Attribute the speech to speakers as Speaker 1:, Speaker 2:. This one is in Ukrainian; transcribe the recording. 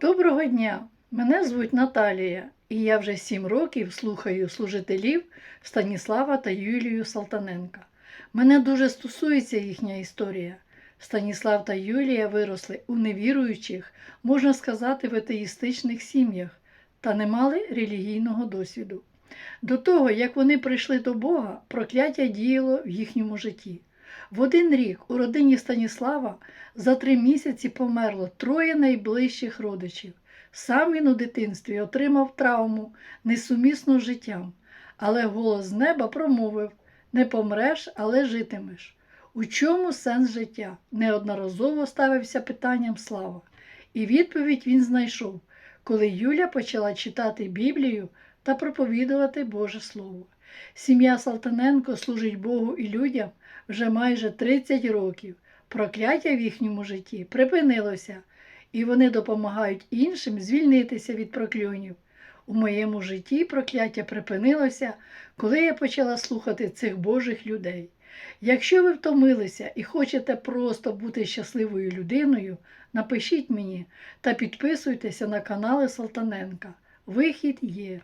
Speaker 1: Доброго дня! Мене звуть Наталія, і я вже сім років слухаю служителів Станіслава та Юлію Салтаненка. Мене дуже стосується їхня історія. Станіслав та Юлія виросли у невіруючих, можна сказати, в атеїстичних сім'ях та не мали релігійного досвіду. До того, як вони прийшли до Бога, прокляття діяло в їхньому житті. В один рік у родині Станіслава за три місяці померло троє найближчих родичів. Сам він у дитинстві отримав травму, несумісну з життям, але голос з неба промовив не помреш, але житимеш. У чому сенс життя? Неодноразово ставився питанням слава. І відповідь він знайшов, коли Юля почала читати Біблію та проповідувати Боже Слово. Сім'я Салтаненко служить Богу і людям вже майже 30 років. Прокляття в їхньому житті припинилося, і вони допомагають іншим звільнитися від прокльонів. У моєму житті прокляття припинилося, коли я почала слухати цих Божих людей. Якщо ви втомилися і хочете просто бути щасливою людиною, напишіть мені та підписуйтеся на канали Салтаненка. Вихід є.